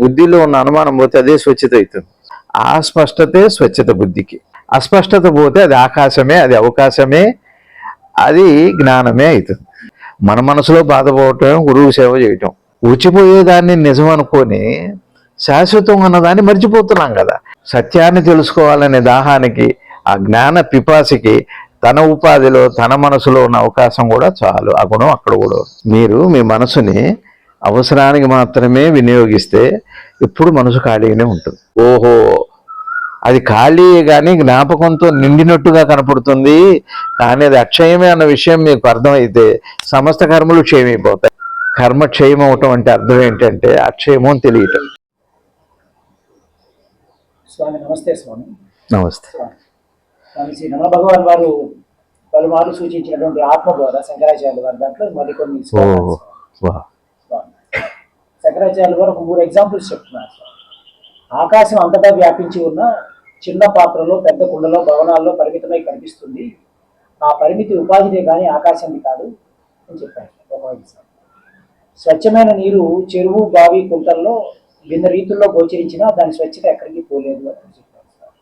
బుద్ధిలో ఉన్న అనుమానం పోతే అదే స్వచ్ఛత అవుతుంది. ఆ స్పష్టతే స్వచ్ఛత బుద్ధికి. అస్పష్టత పోతే అది ఆకాశమే అది అవకాశమే అది జ్ఞానమే అవుతుంది. మన మనసులో బాధపోవటం గురువు సేవ చేయటం. ఉచిపోయేదాన్ని నిజం అనుకొని శాశ్వతం అన్నదాన్ని మర్చిపోతున్నాం కదా. సత్యాన్ని తెలుసుకోవాలనే దాహానికి ఆ జ్ఞాన పిపాసికి తన ఉపాధిలో తన మనసులో ఉన్న అవకాశం కూడా చాలు. ఆ గుణం అక్కడ కూడా మీరు మీ మనసుని అవసరానికి మాత్రమే వినియోగిస్తే ఎప్పుడు మనసు ఖాళీగానే ఉంటుంది. ఓహో! అది ఖాళీ కానీ జ్ఞాపకంతో నిండినట్టుగా కనపడుతుంది. కానీ అది అక్షయమే అన్న విషయం మీకు అర్థమైతే సమస్త కర్మలు క్షయమైపోతాయి. కర్మ క్షయం అవటం అంటే అర్థం ఏంటంటే అక్షయము అని తెలియటం. స్వామి నమస్తే స్వామి. నమస్తే. స్వామి. శ్రీ రమణ భగవాన్ వారు పలుమార్లు సూచించినటువంటి ఆత్మబోధ శంకరాచార్యుల వారి దాంట్లో మరికొన్ని ఓ శ్లోకాలు వా స్వామి. శంకరాచార్యుల వారు ఒక మూడు ఎగ్జాంపుల్స్ చెప్తున్నారు. సార్ ఆకాశం అంతటా వ్యాపించి ఉన్న చిన్న పాత్రలో పెద్ద కుండలో భవనాల్లో పరిమితమై కనిపిస్తుంది. ఆ పరిమితి ఉపాధినే కానీ ఆకాశాన్ని కాదు అని చెప్పారు. ఒక ఎగ్జాంపుల్ స్వచ్ఛమైన నీరు చెరువు బావి కుంటల్లో భిన్న రీతుల్లో గోచరించినా దాని స్వచ్ఛత ఎక్కడికి పోలేదు అని చెప్పారు సార్.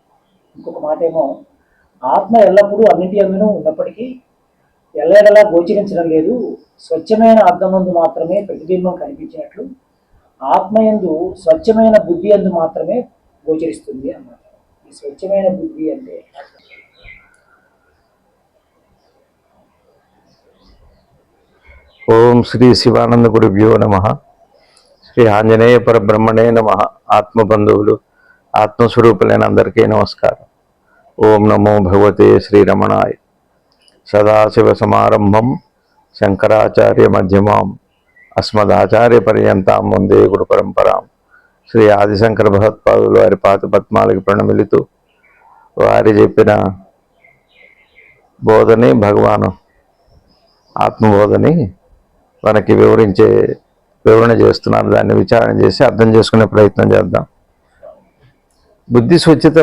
ఇంకొక మాట ఏమో ఆత్మ ఎల్లప్పుడూ అన్నింటి అందునూ ఉన్నప్పటికీ ఎల్లెడలా గోచరించడం లేదు. స్వచ్ఛమైన అర్థం ముందు మాత్రమే ప్రతిబింబం కనిపించినట్లు ఆత్మయందు స్వచ్ఛమైన బుద్ధి అందు మాత్రమే గోచరిస్తుంది అన్నమాట. ఈ స్వచ్ఛమైన బుద్ధి అంటే ఓం శ్రీ శివానంద గురుభ్యో నమ. శ్రీ ఆంజనేయ పరబ్రహ్మణే నమ. ఆత్మబంధువులు ఆత్మస్వరూపులైన అందరికీ నమస్కారం. ఓం నమో భగవతే శ్రీరమణాయ. సదాశివ సమారంభం. శంకరాచార్య మధ్యమాం. అస్మదాచార్య పర్యంతం ముందే గురు పరంపరాం శ్రీ ఆదిశంకర భగవత్పాదులు వారి పాత పద్మాలకి ప్రణమిలుతూ వారి చెప్పిన బోధని భగవాను ఆత్మబోధని మనకి వివరించే వివరణ చేస్తున్నారు. దాన్ని విచారణ చేసి అర్థం చేసుకునే ప్రయత్నం చేద్దాం. బుద్ధి స్వచ్ఛత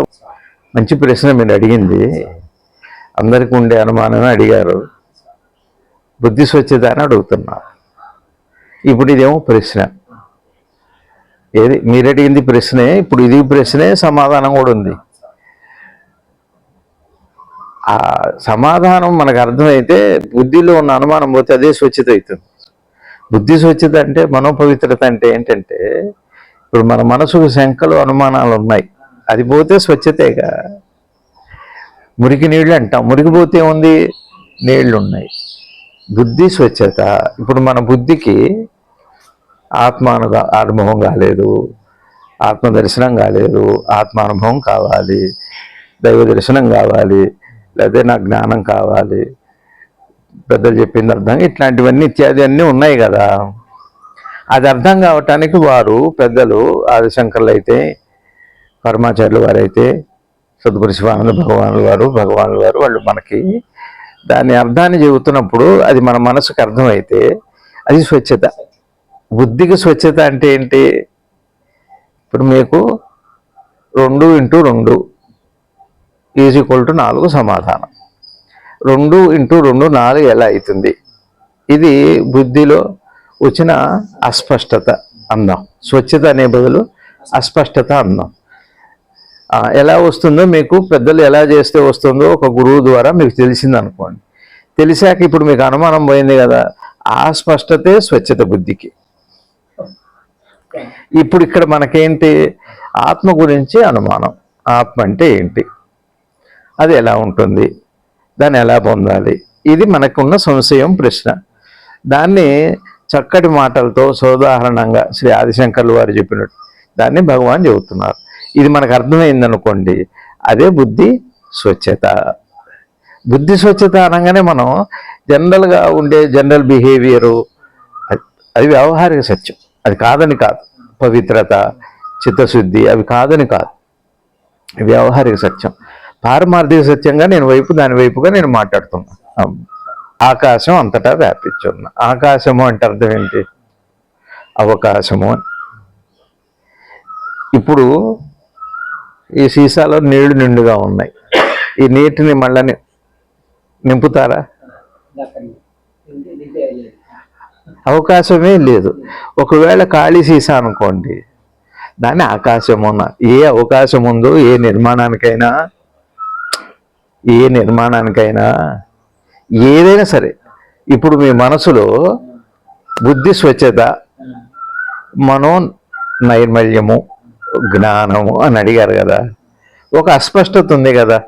మంచి ప్రశ్న మీరు అడిగింది. అందరికీ ఉండే అనుమానమే అడిగారు. బుద్ధి స్వచ్ఛత అని అడుగుతున్నారు. ఇప్పుడు ఇదేమో ప్రశ్న. ఏది? మీరు అడిగింది ప్రశ్నే ఇప్పుడు ఇది ప్రశ్నే సమాధానం కూడా ఉంది. ఆ సమాధానం మనకు అర్థమైతే బుద్ధిలో ఉన్న అనుమానం పోతే అదే స్వచ్ఛత అవుతుంది. బుద్ధి స్వచ్ఛత అంటే మనోపవిత్రత అంటే ఏంటంటే ఇప్పుడు మన మనసుకు శంకలు అనుమానాలు ఉన్నాయి. అది పోతే స్వచ్ఛతేగా. మురికి నీళ్ళు అంటాం. మురికి పోతే ఉంది నీళ్ళు ఉన్నాయి. బుద్ధి స్వచ్ఛత. ఇప్పుడు మన బుద్ధికి ఆత్మాను అనుభవం కాలేదు. ఆత్మ దర్శనం కాలేదు. ఆత్మానుభవం కావాలి. దైవ దర్శనం కావాలి. లేదా నాకు జ్ఞానం కావాలి. పెద్దలు చెప్పింది అర్థం. ఇట్లాంటివన్నీ ఇత్యాది అన్నీ ఉన్నాయి కదా. అది అర్థం కావటానికి వారు పెద్దలు ఆదిశంకర్లు అయితే పరమాచార్యులు వారైతే సద్గురు శివానంద భగవానుల వారు భగవానుల వారు వాళ్ళు మనకి దాని అర్థాన్ని చెబుతున్నప్పుడు అది మన మనసుకు అర్థమైతే అది స్వచ్ఛత. బుద్ధికి స్వచ్ఛత అంటే ఏంటి? ఇప్పుడు మీకు రెండు ఇంటూ రెండు ఈజ్ ఈక్వల్ టు నాలుగు సమాధానం. రెండు ఇంటూ రెండు నాలుగు ఎలా అవుతుంది? ఇది బుద్ధిలో వచ్చిన అస్పష్టత అందాం. స్వచ్ఛత అనే బదులు అస్పష్టత అందాం. ఎలా వస్తుందో మీకు పెద్దలు ఎలా చేస్తే వస్తుందో ఒక గురువు ద్వారా మీకు తెలిసింది అనుకోండి. తెలిసాక ఇప్పుడు మీకు అనుమానం పోయింది కదా ఆ స్పష్టతే స్వచ్ఛత బుద్ధికి. ఇప్పుడు ఇక్కడ మనకేంటి? ఆత్మ గురించి అనుమానం. ఆత్మ అంటే ఏంటి? అది ఎలా ఉంటుంది? దాన్ని ఎలా పొందాలి? ఇది మనకున్న సంశయం ప్రశ్న. దాన్ని చక్కటి మాటలతో సోదాహరణంగా శ్రీ ఆదిశంకర్లు వారు చెప్పినట్టు దాన్ని భగవాన్ చెబుతున్నారు. ఇది మనకు అర్థమైందనుకోండి అదే బుద్ధి స్వచ్ఛత. బుద్ధి స్వచ్ఛత అనగానే మనం జనరల్గా ఉండే జనరల్ బిహేవియరు అది వ్యవహారిక సత్యం. అది కాదని కాదు. పవిత్రత చిత్తశుద్ధి అవి కాదని కాదు. వ్యవహారిక సత్యం. పారమార్థిక సత్యంగా నేను వైపు దాని వైపుగా నేను మాట్లాడుతున్నా ఆకాశం అంతటా వ్యాపించున్నా ఆకాశము అంటే అర్థం ఏంటి? అవకాశము ఇప్పుడు ఈ సీసాలో నీళ్ళు నిండుగా ఉన్నాయి. ఈ నీటిని మళ్ళీ నింపుతారా? అవకాశమే లేదు. ఒకవేళ ఖాళీ సీసా అనుకోండి దాన్ని ఆకాశం ఉన్న ఏ అవకాశం ఉందో ఏ నిర్మాణానికైనా ఏ నిర్మాణానికైనా ఏదైనా సరే ఇప్పుడు మీ మనసులో బుద్ధి స్వచ్ఛత మనో నైర్మల్యము జ్ఞానము అని అడిగారు కదా. ఒక అస్పష్టత ఉంది కదా.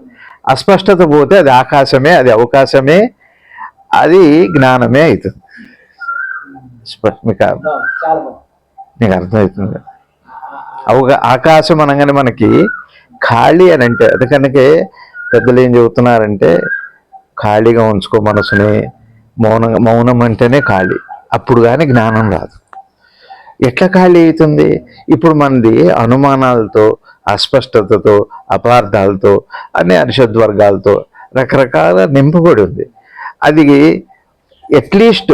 అస్పష్టత పోతే అది ఆకాశమే అది అవకాశమే అది జ్ఞానమే అవుతుంది. మీకు మీకు అర్థమవుతుంది. అవగా ఆకాశం అనగానే మనకి ఖాళీ అని అంటే అందుకనకే పెద్దలు ఏం చెబుతున్నారంటే ఖాళీగా ఉంచుకో మనసుని మౌనం మౌనం అంటేనే ఖాళీ. అప్పుడు కానీ జ్ఞానం రాదు. ఎట్లా ఖాళీ అవుతుంది? ఇప్పుడు మనది అనుమానాలతో అస్పష్టతతో అపార్థాలతో అన్ని అరిషద్ వర్గాలతో రకరకాల నింపబడి ఉంది. అది అట్లీస్ట్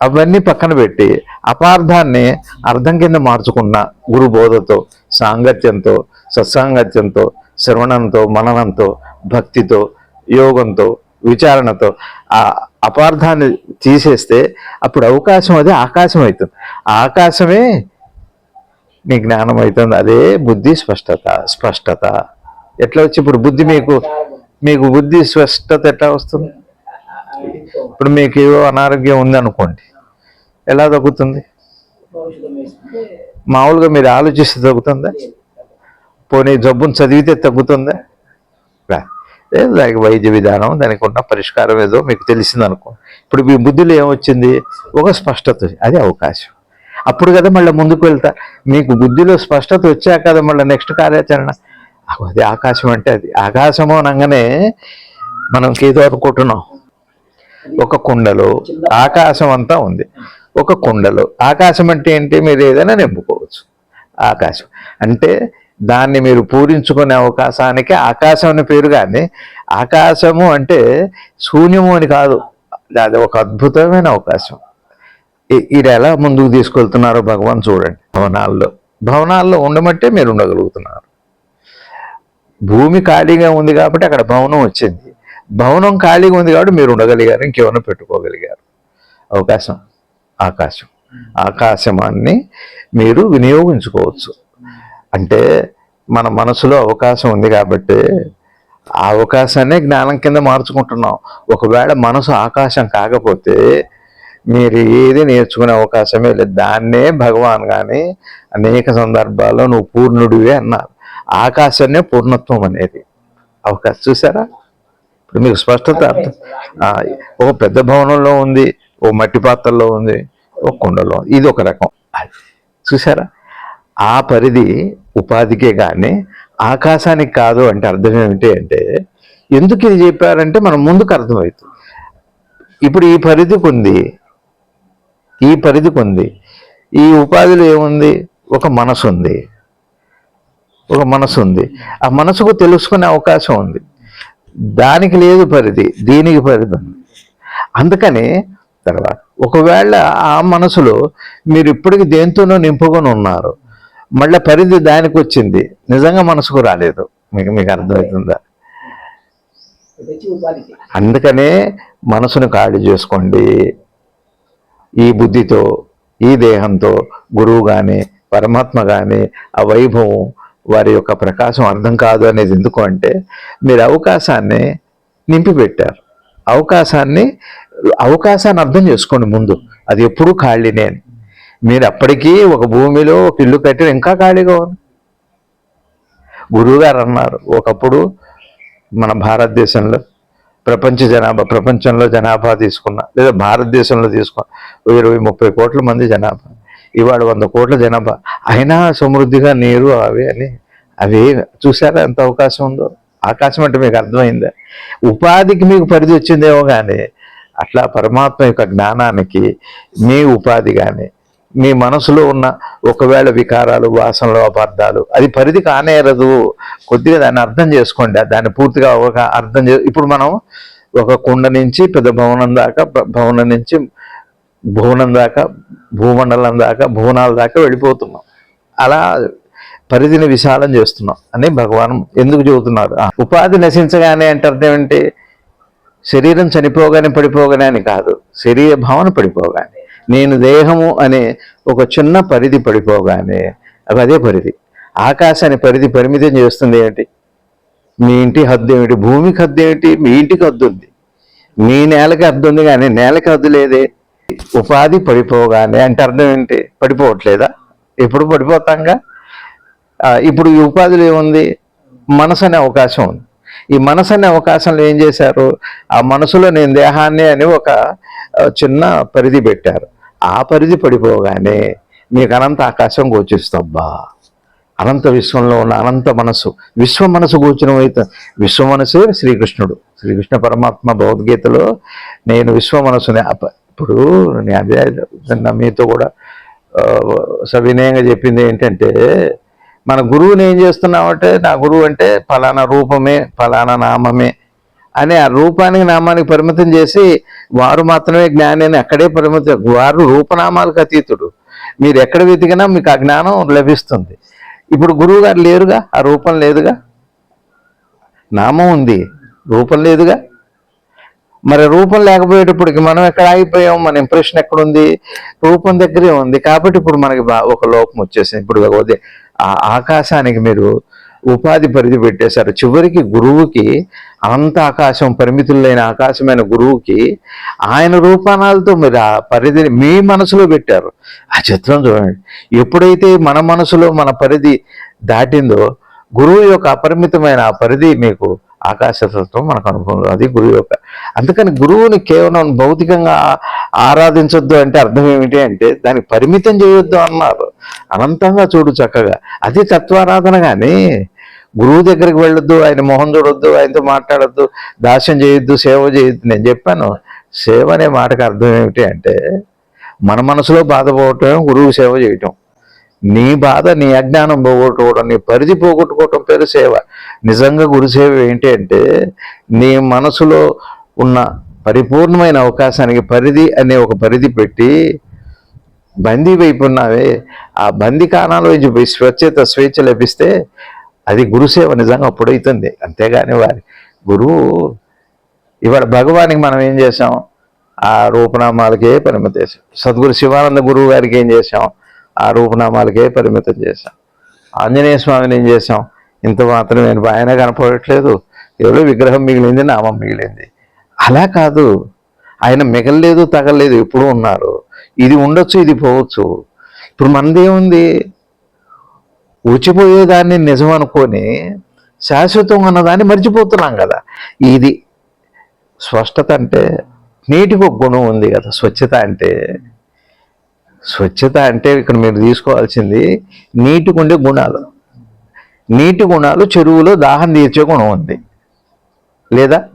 అవన్నీ పక్కన పెట్టి అపార్థాన్ని అర్థం కింద మార్చుకున్న గురు బోధతో సాంగత్యంతో సత్సాంగత్యంతో శ్రవణంతో మననంతో భక్తితో యోగంతో విచారణతో ఆ అపార్థాన్ని తీసేస్తే అప్పుడు అవకాశం అది ఆకాశం అవుతుంది. ఆ ఆకాశమే నీ జ్ఞానం అవుతుంది. అదే బుద్ధి స్పష్టత స్పష్టత. ఎట్లా వచ్చి ఇప్పుడు బుద్ధి మీకు మీకు బుద్ధి స్పష్టత ఎట్లా వస్తుంది? ఇప్పుడు మీకు ఏవో అనారోగ్యం ఉంది అనుకోండి ఎలా తగ్గుతుంది? మామూలుగా మీరు ఆలోచిస్తే తగ్గుతుందా? పోనీ జబ్బును చదివితే తగ్గుతుందా? లేదు దానికి వైద్య విధానం దానికి ఉన్న పరిష్కారం ఏదో మీకు తెలిసింది అనుకో. ఇప్పుడు మీ బుద్ధిలో ఏమొచ్చింది? ఒక స్పష్టత అది అవకాశం. అప్పుడు కదా మళ్ళీ ముందుకు వెళ్తా. మీకు బుద్ధిలో స్పష్టత వచ్చాక కదా మళ్ళీ నెక్స్ట్ కార్యాచరణ. అది ఆకాశం అంటే అది. ఆకాశము అనగానే మనం ఏదో అనుకుంటున్నాం. ఒక కుండలో ఆకాశం అంతా ఉంది. ఒక కుండలో. ఆకాశం అంటే ఏంటి? మీరు ఏదైనా నింపుకోవచ్చు. ఆకాశం. అంటే దాన్ని మీరు పూరించుకునే అవకాశానికి ఆకాశం అనే పేరు కానీ ఆకాశము అంటే శూన్యము అని కాదు. అది ఒక అద్భుతమైన అవకాశం. ఇది ఎలా ముందుకు తీసుకెళ్తున్నారో భగవాన్ చూడండి. భవనాల్లో. భవనాల్లో ఉండమంటే మీరు ఉండగలుగుతున్నారు. భూమి ఖాళీగా ఉంది కాబట్టి అక్కడ భవనం వచ్చింది. భవనం ఖాళీగా ఉంది కాబట్టి మీరు ఉండగలిగారు. ఇంకేమైనా పెట్టుకోగలిగారు. అవకాశం. ఆకాశం. ఆకాశమాన్ని మీరు వినియోగించుకోవచ్చు. అంటే మన మనసులో అవకాశం ఉంది కాబట్టి ఆ అవకాశాన్ని జ్ఞానం కింద మార్చుకుంటున్నాం. ఒకవేళ మనసు ఆకాశం కాకపోతే మీరు ఏది నేర్చుకునే అవకాశమే లేదు. దాన్నే భగవాన్ కానీ అనేక సందర్భాల్లో నువ్వు పూర్ణుడివే అన్నారు. ఆకాశాన్నే పూర్ణత్వం అనేది. అవకాశం చూసారా? ఇప్పుడు మీకు స్పష్టత అర్థం. ఒక పెద్ద భవనంలో ఉంది. ఓ మట్టి పాత్రలో ఉంది ఓ కుండలో ఉంది. ఇది ఒక రకం. అది. చూసారా ఆ పరిధి ఉపాధికే కానీ ఆకాశానికి కాదు అంటే అర్థం ఏమిటి అంటే ఎందుకు ఇది చెప్పారంటే మనం ముందుకు అర్థమవుతుంది ఇప్పుడు ఈ పరిధికి ఉంది. ఈ పరిధికి ఉంది. ఈ ఉపాధిలో ఏముంది? ఒక మనసు ఉంది. ఒక మనసు ఉంది. ఆ మనసుకు తెలుసుకునే అవకాశం ఉంది. దానికి లేదు పరిధి దీనికి పరిధి ఉంది. అందుకని తర్వాత. ఒకవేళ ఆ మనసులో మీరు ఇప్పటికి దేంతోనో నింపుకొని ఉన్నారు మళ్ళీ పరిధి దానికి వచ్చింది నిజంగా మనసుకు రాలేదు. మీకు మీకు అర్థమవుతుందా? అందుకనే మనసును ఖాళీ చేసుకోండి. ఈ బుద్ధితో ఈ దేహంతో గురువు కానీ పరమాత్మ కానీ ఆ వైభవం వారి యొక్క ప్రకాశం అర్థం కాదు అనేది ఎందుకు అంటే మీరు అవకాశాన్ని నింపిపెట్టారు. అవకాశాన్ని అవకాశాన్ని అర్థం చేసుకోండి ముందు. అది ఎప్పుడూ ఖాళీనే. అని మీరు అప్పటికీ ఒక భూమిలో ఒక ఇల్లు కట్టి ఇంకా ఖాళీగా ఉంది. గురువుగారు అన్నారు ఒకప్పుడు మన భారతదేశంలో ప్రపంచ జనాభా ప్రపంచంలో జనాభా తీసుకున్న లేదా భారతదేశంలో తీసుకున్న ఇరవై ముప్పై కోట్ల మంది జనాభా. ఇవాళ వంద కోట్ల జనాభా. అయినా సమృద్ధిగా నీరు అవి అని అవి చూసారా ఎంత అవకాశం ఉందో? ఆకాశం అంటే మీకు అర్థమైందా. ఉపాధికి మీకు పరిధి వచ్చిందేమో కానీ అట్లా పరమాత్మ యొక్క జ్ఞానానికి మీ ఉపాధి కానీ మీ మనసులో ఉన్న ఒకవేళ వికారాలు వాసనలు అపార్థాలు అది పరిధి కానేరదు. కొద్దిగా దాన్ని అర్థం చేసుకోండి. దాన్ని పూర్తిగా ఒక అర్థం చే ఇప్పుడు మనం ఒక కుండ నుంచి పెద్ద భవనం దాకా భవనం నుంచి భువనం దాకా భూమండలం దాకా భువనాల దాకా వెళ్ళిపోతున్నాం. అలా పరిధిని విశాలం చేస్తున్నాం అని భగవాన్ ఎందుకు చెబుతున్నారు? ఉపాధి నశించగానే అంటే ఏంటి శరీరం చనిపోగానే పడిపోగానే అని కాదు శరీర భావన పడిపోగానే. నేను దేహము అనే ఒక చిన్న పరిధి పడిపోగానే అదే పరిధి. ఆకాశాన్ని పరిధి పరిమితం చేస్తుంది ఏంటి మీ ఇంటి హద్దు ఏమిటి? భూమికి హద్దు ఏమిటి? మీ ఇంటికి హద్దు ఉంది. మీ నేలకి హద్దు ఉంది కానీ నేలకి హద్దు లేదే. ఉపాధి పడిపోగానే అంటే అర్థం ఏంటి? పడిపోవట్లేదా? ఎప్పుడు పడిపోతాంగా? ఇప్పుడు ఈ ఉపాధిలో ఏముంది? మనసు అనే అవకాశం ఉంది. ఈ మనసు అనే అవకాశంలో ఏం చేశారు? ఆ మనసులో నేను దేహాన్ని అని ఒక చిన్న పరిధి పెట్టారు. ఆ పరిధి పడిపోగానే మీకు అనంత ఆకాశం గోచిస్తబ్బా అనంత విశ్వంలో ఉన్న అనంత మనసు విశ్వ మనసు గోచరం అయితే విశ్వ మనసే శ్రీకృష్ణుడు. శ్రీకృష్ణ పరమాత్మ భగవద్గీతలో నేను విశ్వ మనసుని ఇప్పుడు నేను అదే మీతో కూడా సవినయంగా చెప్పింది ఏంటంటే మన గురువుని ఏం చేస్తున్నామంటే నా గురువు అంటే ఫలానా రూపమే ఫలానా నామమే అని ఆ రూపానికి నామానికి పరిమితం చేసి వారు మాత్రమే జ్ఞాని అని అక్కడే పరిమితం వారు రూపనామాలకు అతీతుడు. మీరు ఎక్కడ వెతికినా మీకు ఆ జ్ఞానం లభిస్తుంది. ఇప్పుడు గురువు గారు లేరుగా? ఆ రూపం లేదుగా? నామం ఉంది. రూపం లేదుగా? మరి రూపం లేకపోయేటప్పటికి మనం ఎక్కడ ఆగిపోయాం? మన ఇంప్రెషన్ ఎక్కడుంది? రూపం దగ్గరే ఉంది. కాబట్టి ఇప్పుడు మనకి బా- ఒక లోపం వచ్చేసింది. ఇప్పుడు ఆ ఆకాశానికి మీరు ఉపాధి పరిధి పెట్టేశారు. చివరికి గురువుకి అనంత ఆకాశం పరిమితులైన ఆకాశమైన గురువుకి ఆయన రూపానాలతో మీరు ఆ పరిధిని మీ మనసులో పెట్టారు. ఆ చిత్రం చూడండి. ఎప్పుడైతే మన మనసులో మన పరిధి దాటిందో గురువు యొక్క అపరిమితమైన ఆ పరిధి మీకు ఆకాశతత్వం మనకు అనుభవం అది గురువు యొక్క. అందుకని గురువుని కేవలం భౌతికంగా ఆరాధించొద్దు అంటే అర్థం ఏమిటి అంటే దానికి పరిమితం చేయొద్దు అన్నారు. అనంతంగా చూడు చక్కగా. అది తత్వారాధన కానీ గురువు దగ్గరికి వెళ్ళొద్దు ఆయన మొహం చూడొద్దు ఆయనతో మాట్లాడొద్దు దాస్యం చేయొద్దు సేవ చేయొద్దు. నేను చెప్పాను సేవ అనే మాటకు అర్థం ఏమిటి అంటే మన మనసులో బాధపోవటం గురువు సేవ చేయటం. నీ బాధ నీ అజ్ఞానం పోగొట్టుకోవడం నీ పరిధి పోగొట్టుకోవటం పేరు సేవ. నిజంగా గురు సేవ ఏంటి అంటే నీ మనసులో ఉన్న పరిపూర్ణమైన అవకాశానికి పరిధి అనే ఒక పరిధి పెట్టి బందీ వైపు ఉన్నావే ఆ బందీ కాణాల నుంచి స్వచ్ఛత స్వేచ్ఛ లభిస్తే అది గురుసేవ నిజంగా అప్పుడైతుంది. అంతేగాని వారి గురువు ఇవాళ భగవానికి మనం ఏం చేసాం ఆ రూపనామాలకే పరిమితం చేసాం సద్గురు శివానంద గురువు గారికి ఏం చేసాం ఆ రూపనామాలకే పరిమితం చేసాం ఆంజనేయ స్వామిని ఏం చేసాం ఇంత మాత్రం నేను ఆయన కనపడట్లేదు. ఎవరో విగ్రహం మిగిలింది నామం మిగిలింది. అలా కాదు. ఆయన మిగలలేదు తగలలేదు ఎప్పుడు ఉన్నారు. ఇది ఉండొచ్చు ఇది పోవచ్చు. ఇప్పుడు మనదేముంది ఉచిపోయేదాన్ని నిజం అనుకొని శాశ్వతం ఉన్నదాన్ని మర్చిపోతున్నాం కదా. ఇది స్పష్టత అంటే నీటికి ఒక గుణం ఉంది కదా. స్వచ్ఛత అంటే స్వచ్ఛత అంటే ఇక్కడ మీరు తీసుకోవాల్సింది నీటికి ఉండే గుణాలు. నీటి గుణాలు చెరువులో దాహం తీర్చే గుణం ఉంది. లేదా?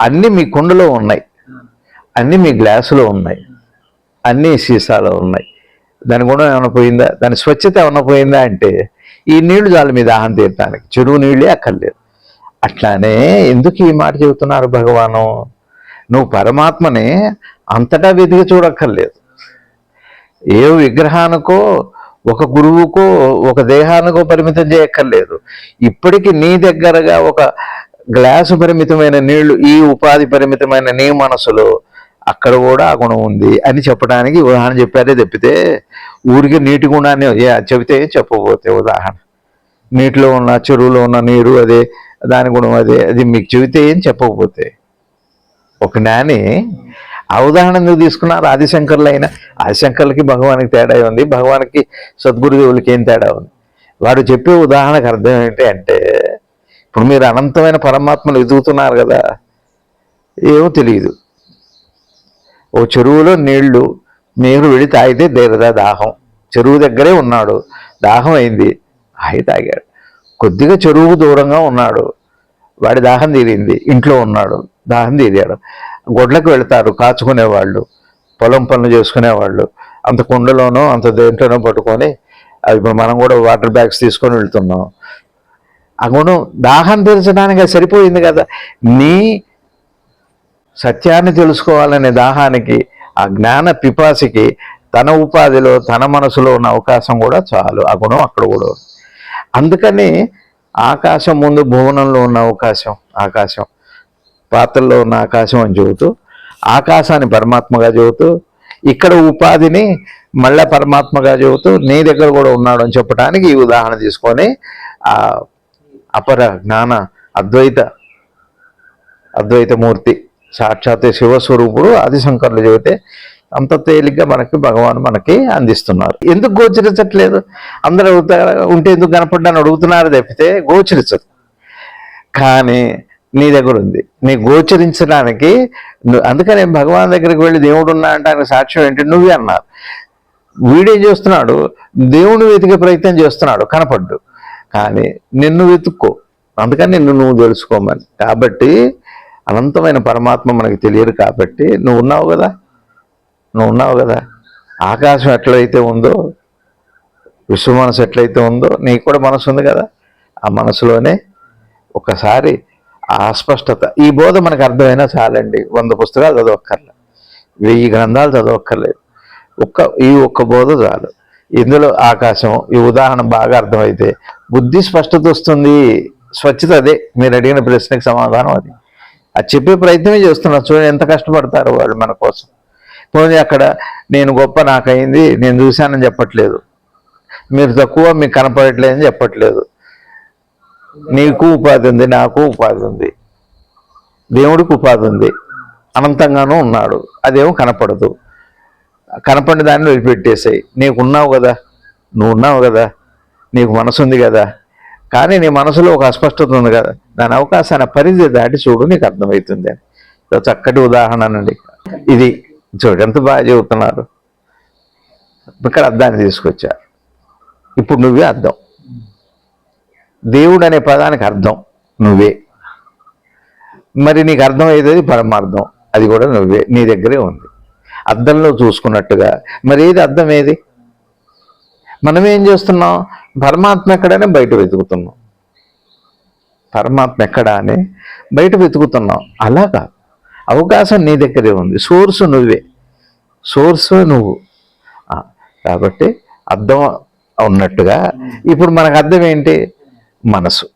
అన్నీ మీ కుండలో ఉన్నాయి. అన్నీ మీ గ్లాసులో ఉన్నాయి. అన్నీ సీసాలో ఉన్నాయి. దాని గుణం ఏమైనా పోయిందా? దాని స్వచ్ఛత ఏమైనా పోయిందా అంటే ఈ నీళ్ళు చాలు మీ దాహం తీర్చడానికి. చెరువు నీళ్ళే అక్కర్లేదు. అట్లానే ఎందుకు ఈ మాట చెబుతున్నారు భగవాను? నువ్వు పరమాత్మని అంతటా వెతికి చూడక్కర్లేదు. ఏ విగ్రహానికో ఒక గురువుకో ఒక దేహానికో పరిమితం చేయక్కర్లేదు. ఇప్పటికి నీ దగ్గరగా ఒక గ్లాసు పరిమితమైన నీళ్ళు ఈ ఉపాధి పరిమితమైన నీ మనసులో అక్కడ కూడా ఆ గుణం ఉంది అని చెప్పడానికి ఉదాహరణ చెప్పారే తప్పితే ఊరికి నీటి గుణాన్ని చెబితే చెప్పబోతే ఉదాహరణ. నీటిలో ఉన్న చెరువులో ఉన్న నీరు అదే దాని గుణం అదే అది మీకు చెబితే ఏం చెప్పకపోతే ఒక జ్ఞాని ఆ ఉదాహరణ ఎందుకు తీసుకున్నారు? ఆదిశంకర్లు అయినా ఆదిశంకర్లకి భగవానికి తేడా ఉంది భగవానికి సద్గురుదేవులకి ఏం తేడా ఉంది? వాడు చెప్పే ఉదాహరణకు అర్థం ఏంటి అంటే ఇప్పుడు మీరు అనంతమైన పరమాత్మను వెతుకుతున్నారు కదా ఏమో తెలియదు. ఓ చెరువులో నీళ్ళు మీరు వెళ్ళి తాగితే దేరదా దాహం. చెరువు దగ్గరే ఉన్నాడు. దాహం అయింది. ఆగి తాగాడు. కొద్దిగా చెరువుకు దూరంగా ఉన్నాడు. వాడి దాహం తీరింది. ఇంట్లో ఉన్నాడు. దాహం తీరాడు. గొడ్లకు వెళ్తారు. కాచుకునేవాళ్ళు. పొలం పనులు చేసుకునేవాళ్ళు. అంత కుండలోనో అంత దేంట్లోనో పట్టుకొని అది ఇప్పుడు మనం కూడా వాటర్ బ్యాగ్స్ తీసుకొని వెళ్తున్నాం. ఆ గుణం దాహం తీర్చడానికి సరిపోయింది కదా నీ సత్యాన్ని తెలుసుకోవాలనే దాహానికి ఆ జ్ఞాన పిపాసికి తన ఉపాధిలో తన మనసులో ఉన్న అవకాశం కూడా చాలు ఆ గుణం అక్కడ కూడా అందుకని ఆకాశం ముందు భువనంలో ఉన్న అవకాశం ఆకాశం పాత్రలో ఉన్న ఆకాశం అని చెబుతూ ఆకాశాన్ని పరమాత్మగా చెబుతూ ఇక్కడ ఉపాధిని మళ్ళా పరమాత్మగా చెబుతూ నీ దగ్గర కూడా ఉన్నాడు అని చెప్పడానికి ఈ ఉదాహరణ తీసుకొని ఆ అపర జ్ఞాన అద్వైత అద్వైత మూర్తి సాక్షాత్ శివస్వరూపుడు ఆదిశంకర్లు చెబితే అంత తేలిగ్గా మనకి భగవాన్ మనకి అందిస్తున్నారు. ఎందుకు గోచరించట్లేదు? అందరూ ఉంటే ఎందుకు కనపడ్డాని అడుగుతున్నారు తప్పితే గోచరించదు. కానీ నీ దగ్గర ఉంది. నీ గోచరించడానికి అందుకని అందుకనే భగవాన్ దగ్గరికి వెళ్ళి దేవుడు ఉన్నా అంటే సాక్ష్యం ఏంటి? నువ్వే అన్నారు. వీడేం చేస్తున్నాడు? దేవుని వెతికే ప్రయత్నం చేస్తున్నాడు. కనపడ్డు. కానీ నిన్ను వెతుక్కో. అందుకని నిన్ను నువ్వు తెలుసుకోమని. కాబట్టి అనంతమైన పరమాత్మ మనకి తెలియదు కాబట్టి నువ్వు ఉన్నావు కదా. నువ్వు ఉన్నావు కదా. ఆకాశం ఎట్లయితే ఉందో విశ్వ మనసు ఎట్లయితే ఉందో నీకు కూడా మనసు ఉంది కదా. ఆ మనసులోనే ఒకసారి ఆ అస్పష్టత. ఈ బోధ మనకు అర్థమైనా చాలండి. వంద పుస్తకాలు చదవక్కర్లే. వెయ్యి గ్రంథాలు చదవక్కర్లేదు. ఒక్క ఈ ఒక్క బోధ చాలు. ఇందులో ఆకాశం ఈ ఉదాహరణ బాగా అర్థమైతే బుద్ధి స్పష్టత వస్తుంది. స్వచ్ఛత అదే. మీరు అడిగిన ప్రశ్నకి సమాధానం అది. అది చెప్పే ప్రయత్నమే చేస్తున్నారు. చూడండి ఎంత కష్టపడతారు వాళ్ళు మన కోసం. పోనీ అక్కడ నేను గొప్ప నాకైంది నేను చూశానని చెప్పట్లేదు. మీరు తక్కువ మీకు కనపడట్లేదని చెప్పట్లేదు. నీకు ఉపాధి ఉంది నాకు ఉపాధి ఉంది. దేవుడికి ఉపాధి ఉంది. అనంతంగానూ ఉన్నాడు. అదేమో కనపడదు. కనపడిన దాన్ని వదిలిపెట్టేసాయి. నీకున్నావు కదా. నువ్వు ఉన్నావు కదా. నీకు మనసు ఉంది కదా. కానీ నీ మనసులో ఒక అస్పష్టత ఉంది కదా. దాని అవకాశాన్ని పరిధి దాటి చూడు నీకు అర్థమవుతుంది అని. చక్కటి ఉదాహరణ అండి. ఇది చూడు ఎంత బాగా చెబుతున్నారు. ఇక్కడ అర్థాన్ని తీసుకొచ్చారు. ఇప్పుడు నువ్వే అర్థం. దేవుడు అనే పదానికి అర్థం నువ్వే. మరి నీకు అర్థమయ్యేది పరమార్థం. అది కూడా నువ్వే. నీ దగ్గరే ఉంది. అద్దంలో చూసుకున్నట్టుగా. మరి ఏది అర్థం ఏది మనం ఏం చేస్తున్నాం? పరమాత్మ ఎక్కడనే బయట వెతుకుతున్నాం. పరమాత్మ ఎక్కడా అని బయట వెతుకుతున్నాం. అలా కాదు. అవకాశం నీ దగ్గరే ఉంది. సోర్సు నువ్వే. సోర్సు నువ్వు. కాబట్టి అర్థం ఉన్నట్టుగా ఇప్పుడు మనకు అర్థం ఏంటి? మనసు.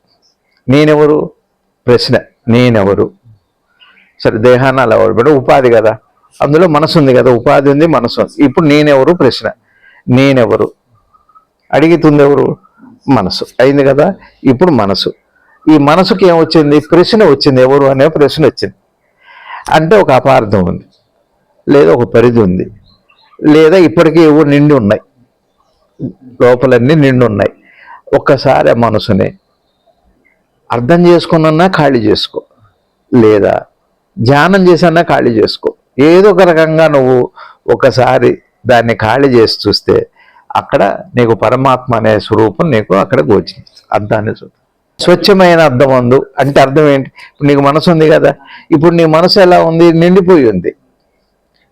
నేనెవరు? ప్రశ్న. నేనెవరు? సరే దేహాన్ని అలా వాడబడి ఉపాధి కదా. అందులో మనసు ఉంది కదా. ఉపాధి ఉంది మనసు ఉంది. ఇప్పుడు నేనెవరు? ప్రశ్న. నేనెవరు? అడిగితుంది ఎవరు మనసు. అయింది కదా? ఇప్పుడు మనసు. ఈ మనసుకి ఏమొచ్చింది ప్రశ్న వచ్చింది. ఎవరు అనే ప్రశ్న వచ్చింది. అంటే ఒక అపార్థం ఉంది. లేదా ఒక పరిధి ఉంది. లేదా ఇప్పటికీ ఏవో నిండి ఉన్నాయి. లోపలన్నీ నిండి ఉన్నాయి. ఒక్కసారి ఆ మనసుని అర్థం చేసుకున్నా ఖాళీ చేసుకో. లేదా ధ్యానం చేసన్నా ఖాళీ చేసుకో. ఏదో ఒక రకంగా నువ్వు ఒకసారి దాన్ని ఖాళీ చేసి చూస్తే అక్కడ నీకు పరమాత్మ అనే స్వరూపం నీకు అక్కడ గోచింది అర్థాన్ని చూద్దాం స్వచ్ఛమైన అర్థం అందు. అంటే అర్థం ఏంటి? ఇప్పుడు నీకు మనసు ఉంది కదా. ఇప్పుడు నీ మనసు ఎలా ఉంది? నిండిపోయి ఉంది.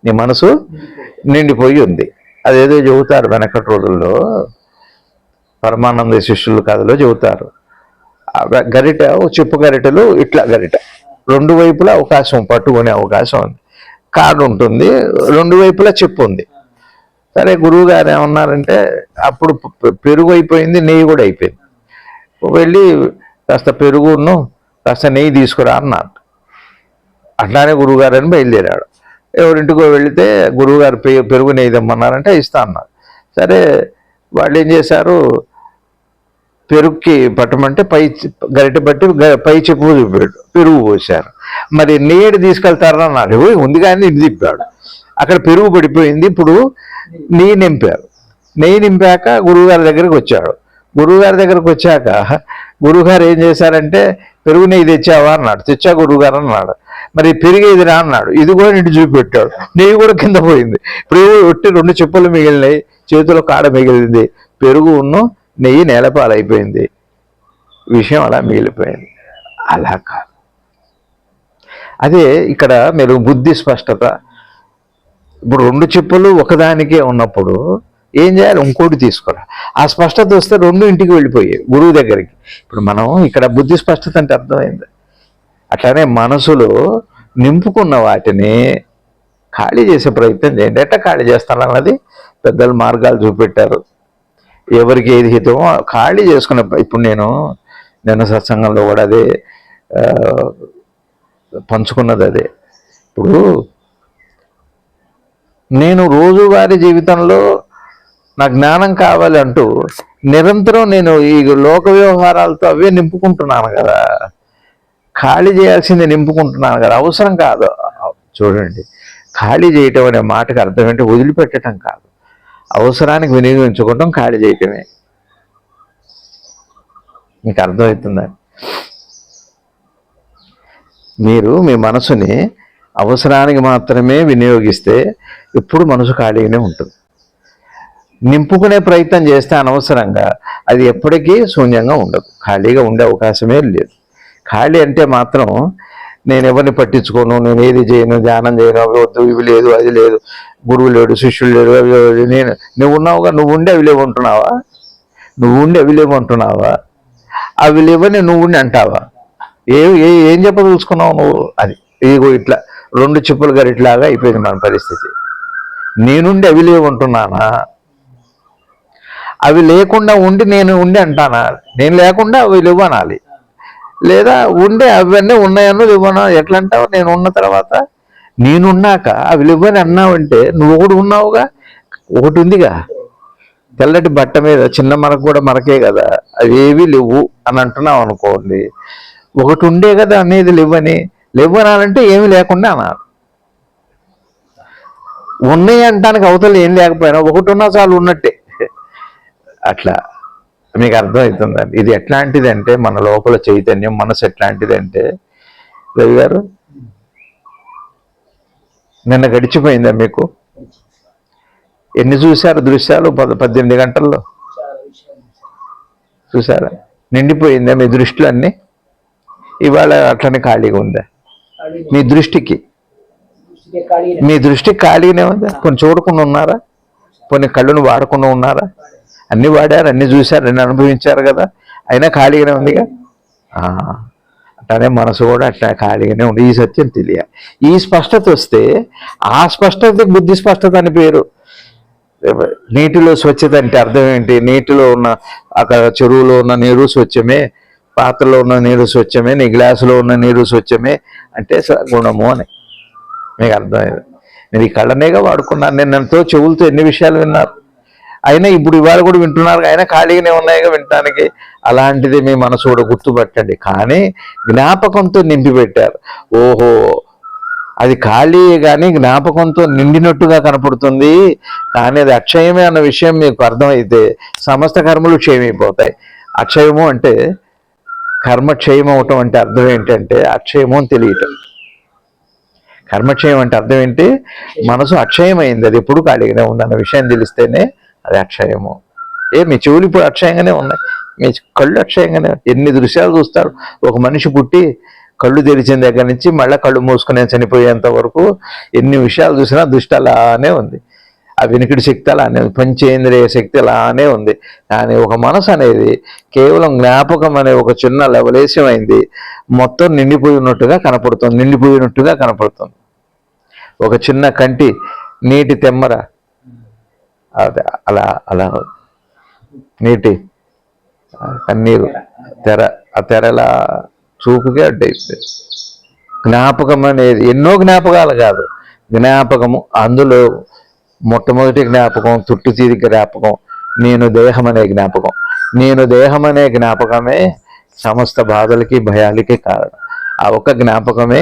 నీ మనసు నిండిపోయి ఉంది. అదేదో చెబుతారు వెనకటి రోజుల్లో. పరమానంద శిష్యుల కథలో చెబుతారు. గరిట చెప్పు గరిటెలు ఇట్లా గరిట. రెండు వైపులా అవకాశం పట్టుకునే అవకాశం ఉంది. కాడు ఉంటుంది. రెండు వైపులా చెప్పు ఉంది. సరే గురువు గారు ఏమన్నారంటే అప్పుడు పె- పెరుగు అయిపోయింది నెయ్యి కూడా అయిపోయింది. వెళ్ళి కాస్త పెరుగును కాస్త నెయ్యి తీసుకురా అన్నాడు. అట్లానే గురువుగారు అని బయలుదేరాడు. ఎవరింటికో వెళితే గురువుగారు పెరుగు నెయ్యి తెమ్మన్నారంటే ఇస్తా అన్నారు సరే వాళ్ళు ఏం చేశారు పెరుగుకి పట్టమంటే పై చి- గరిటె పట్టి గ- పై చెప్పు చూపాడు పెరుగు పోసారు మరి నీడు తీసుకెళ్తారని అన్నాడు. ఉంది కానీ ఇది తిప్పాడు. అక్కడ పెరుగు పడిపోయింది. ఇప్పుడు నెయ్యి నింపారు. నెయ్యి నింపాక గురువుగారి దగ్గరికి వచ్చాడు. గురువుగారి దగ్గరకు వచ్చాక గురువుగారు ఏం చేశారంటే పెరుగు నెయ్యి తెచ్చావా? అన్నాడు. తెచ్చా గురువుగారు అన్నాడు. మరి పెరిగేది రా అన్నాడు. ఇది కూడా ఇంటి చూపెట్టాడు నెయ్యి కూడా కింద పోయింది. ఇప్పుడు ఒట్టి రెండు చెప్పులు మిగిలినాయి. చేతిలో కాడ మిగిలింది. పెరుగు ఉన్న నెయ్యి నేలపాలైపోయింది. విషయం అలా మిగిలిపోయింది. అలా కాదు. అదే ఇక్కడ మీరు బుద్ధి స్పష్టత ఇప్పుడు రెండు చెప్పులు ఒకదానికే ఉన్నప్పుడు ఏం చేయాలి? ఇంకోటి తీసుకోరా. ఆ స్పష్టత వస్తే రెండు ఇంటికి వెళ్ళిపోయాయి గురువు దగ్గరికి. ఇప్పుడు మనం ఇక్కడ బుద్ధి స్పష్టత అంటే అర్థమైంది. అట్లానే మనసులో నింపుకున్న వాటిని ఖాళీ చేసే ప్రయత్నం చేయండి. ఎట్లా ఖాళీ చేస్తాను అన్నది పెద్దలు మార్గాలు చూపెట్టారు. ఎవరికి ఏది హితమో ఖాళీ చేసుకున్న ఇప్పుడు నేను నిన్న సత్సంగంలో కూడా అదే పంచుకున్నది అదే. ఇప్పుడు నేను రోజువారీ జీవితంలో నా జ్ఞానం కావాలి అంటూ నిరంతరం నేను ఈ లోక వ్యవహారాలతో అవే నింపుకుంటున్నాను కదా. ఖాళీ చేయాల్సింది నింపుకుంటున్నాను కదా. అవసరం కాదు. చూడండి ఖాళీ చేయటం అనే మాటకు అర్థం ఏంటి? వదిలిపెట్టడం కాదు. అవసరానికి వినియోగించుకోవటం ఖాళీ చేయటమే. మీకు అర్థమవుతుందా? మీరు మీ మనసుని అవసరానికి మాత్రమే వినియోగిస్తే ఎప్పుడు మనసు ఖాళీగానే ఉంటుంది. నింపుకునే ప్రయత్నం చేస్తే అనవసరంగా అది ఎప్పటికీ శూన్యంగా ఉండదు. ఖాళీగా ఉండే అవకాశమే లేదు. ఖాళీ అంటే మాత్రం నేను ఎవరిని పట్టించుకోను నేను ఏది చేయను ధ్యానం చేయను అవి వద్దు ఇవి లేదు అది లేదు గురువు లేడు శిష్యుడు లేడు అవి నేను నువ్వు ఉన్నావుగా నువ్వు ఉండి అవి లేవు అంటున్నావా? నువ్వు ఉండి అవి లేవు అంటున్నావా? అవి లేవని నువ్వు ఉండి అంటావా? ఏ ఏ- ఏం చెప్పదలుచుకున్నావు నువ్వు? అది ఇదిగో ఇట్లా. రెండు చిప్పులు గరిట్లాగా అయిపోయింది మన పరిస్థితి. నేనుండి అవి లేవు అంటున్నానా? అవి లేకుండా ఉండి నేను ఉండి అంటానా? నేను లేకుండా అవి లేవు అనాలి. లేదా ఉండే అవన్నీ ఉన్నాయన్నో లేవనా ఎట్లా అంటావు? నేను ఉన్న తర్వాత నేనున్నాక అవి లేవని అన్నావంటే నువ్వు కూడా ఉన్నావుగా? ఒకటి ఉందిగా. తెల్లటి బట్ట మీద చిన్న మరకు కూడా మరకే కదా. అవి ఏవి లేవు అని అంటున్నావు అనుకోండి. ఒకటి ఉండే కదా అనేది లేవని లేవు అనాలంటే ఏమీ లేకుండా అన్నారు. ఉన్నాయి అంటానికి అవతల ఏం లేకపోయినా ఒకటి ఉన్నా చాలు ఉన్నట్టే. అట్లా మీకు అర్థమవుతుందండి. ఇది ఎట్లాంటిదంటే మన లోపల చైతన్యం మనసు ఎట్లాంటిదంటే రవి గారు నిన్న గడిచిపోయిందా మీకు? ఎన్ని చూశారు దృశ్యాలు పద పద్దెనిమిది గంటల్లో? చూసారా నిండిపోయిందా మీ దృష్టిలో అన్నీ ఇవాళ అట్లనే ఖాళీగా ఉందా? మీ దృష్టికి. మీ దృష్టికి ఖాళీగానే ఉందా. కొన్ని చూడకుండా ఉన్నారా? కొన్ని కళ్ళును వాడకుండా ఉన్నారా? అన్ని వాడారు అన్ని చూశారు అన్ని అనుభవించారు కదా. అయినా ఖాళీగానే ఉందిగా? అట్లానే మనసు కూడా అట్లా ఖాళీగానే ఉంది. ఈ సత్యం తెలియాలి. ఈ స్పష్టత వస్తే ఆ స్పష్టత బుద్ధి స్పష్టత అని పేరు. నీటిలో స్వచ్ఛత అంటే అర్థం ఏంటి? నీటిలో ఉన్న అక్కడ చెరువులో ఉన్న నీరు స్వచ్ఛమే? పాత్రలో ఉన్న నీరు స్వచ్ఛమే నీ గ్లాసులో ఉన్న నీరు స్వచ్ఛమే అంటే స- గుణము అని. మీకు అర్థమైంది? నేను ఈ కళ్ళనేగా వాడుకున్నాను. నేను ఎంతో చెవులతో ఎన్ని విషయాలు విన్నారు అయినా ఇప్పుడు ఇవాళ కూడా వింటున్నారు అయినా ఖాళీగానే ఉన్నాయిగా వినటానికి. అలాంటిది మీ మనసు కూడా గుర్తుపట్టండి. కానీ జ్ఞాపకంతో నింపి పెట్టారు ఓహో అది ఖాళీ కానీ జ్ఞాపకంతో నిండినట్టుగా కనపడుతుంది. కానీ అది అక్షయమే అన్న విషయం మీకు అర్థమైతే సమస్త కర్మలు క్షయమైపోతాయి. అక్షయము అంటే కర్మక్షయం అవటం అంటే అర్థం ఏంటంటే అక్షయము అని తెలియటం. కర్మక్షయం అంటే అర్థం ఏంటి? మనసు అక్షయమైంది అది ఎప్పుడు ఖాళీగానే ఉంది అన్న విషయం తెలిస్తేనే అది అక్షయము. ఏ మీ చెవులు ఇప్పుడు అక్షయంగానే ఉన్నాయి. మీ కళ్ళు అక్షయంగానే ఎన్ని దృశ్యాలు చూస్తారు? ఒక మనిషి పుట్టి కళ్ళు తెరిచిన దగ్గర నుంచి మళ్ళీ కళ్ళు మూసుకునే చనిపోయేంత వరకు ఎన్ని విషయాలు చూసినా దృష్టి అలానే ఉంది. ఆ వినికిడి శక్తి అలానే పంచేంద్రియ శక్తి అలానే ఉంది. కానీ ఒక మనసు అనేది కేవలం జ్ఞాపకం అనే ఒక చిన్న లవలేశమైంది మొత్తం నిండిపోయి ఉన్నట్టుగా కనపడుతుంది నిండిపోయినట్టుగా కనపడుతుంది. ఒక చిన్న కంటి నీటి తెమ్మర. అదే అలా అలా నీటి కన్నీరు తెర ఆ తెరలా చూపుగా అడ్డైపోయింది జ్ఞాపకం అనేది ఎన్నో జ్ఞాపకాలు కాదు. జ్ఞాపకము అందులో మొట్టమొదటి జ్ఞాపకం తుట్టు తీరి జ్ఞాపకం నేను దేహం అనే జ్ఞాపకం. నేను దేహం అనే జ్ఞాపకమే సమస్త బాధలకి భయాలకి కారణం. ఆ ఒక్క జ్ఞాపకమే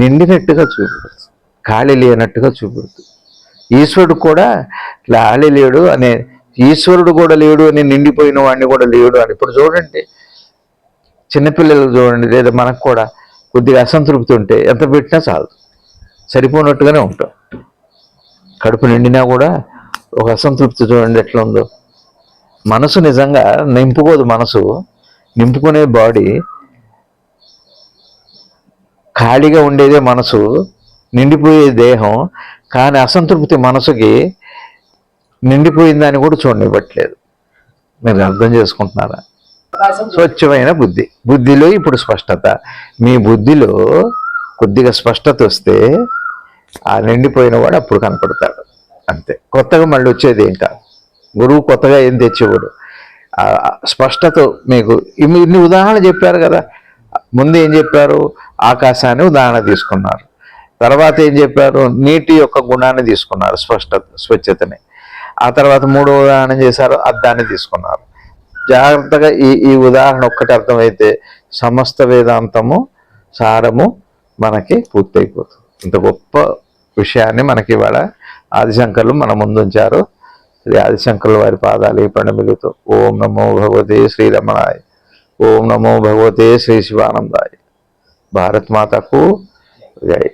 నిండినట్టుగా చూపెడుతుంది ఖాళీ లేనట్టుగా చూపెడుతుంది ఈశ్వరుడు కూడా ఖాళీ లేడు అనే ఈశ్వరుడు కూడా లేడు అని నిండిపోయిన వాడిని కూడా లేడు అని. ఇప్పుడు చూడండి చిన్నపిల్లలు చూడండి లేదా మనకు కూడా కొద్దిగా అసంతృప్తి ఉంటే ఎంత పెట్టినా చాలు. సరిపోనట్టుగానే ఉంటాం. కడుపు నిండినా కూడా ఒక అసంతృప్తి చూడండి ఎట్లా ఉందో మనసు నిజంగా నింపుకోదు మనసు. నింపుకునే బాడీ ఖాళీగా ఉండేదే మనసు నిండిపోయే దేహం కానీ అసంతృప్తి మనసుకి నిండిపోయిందని కూడా చూడనివ్వట్లేదు. మీరు అర్థం చేసుకుంటున్నారా? స్వచ్ఛమైన బుద్ధి. బుద్ధిలో ఇప్పుడు స్పష్టత. మీ బుద్ధిలో కొద్దిగా స్పష్టత వస్తే ఆ నిండిపోయిన వాడు అప్పుడు కనపడతాడు. అంతే. కొత్తగా మళ్ళీ వచ్చేది ఏం కాదు. గురువు కొత్తగా ఏం తెచ్చేవాడు? స్పష్టత మీకు ఇన్ని ఇన్ని చెప్పారు కదా. ముందు ఏం చెప్పారు? ఆకాశాన్ని ఉదాహరణ తీసుకున్నారు. తర్వాత ఏం చెప్పారు? నీటి యొక్క గుణాన్ని తీసుకున్నారు స్పష్టత స్వచ్ఛతని. ఆ తర్వాత మూడో ఉదాహరణ చేశారు అద్దాన్ని తీసుకున్నారు. జాగ్రత్తగా ఈ ఈ ఉదాహరణ ఒక్కటి అర్థమైతే సమస్త వేదాంతము సారము మనకి పూర్తయిపోతుంది. ఇంత గొప్ప విషయాన్ని మనకి ఇవాళ ఆదిశంకర్లు మన ముందుంచారు. శ్రీ ఆదిశంకర్ల వారి పాదాలు ఈ ప్రణమిలుతో ఓం నమో భగవతే శ్రీరమణాయ ఓం నమో భగవతే శ్రీ శివానందాయ. భారత్ మాతకు జై.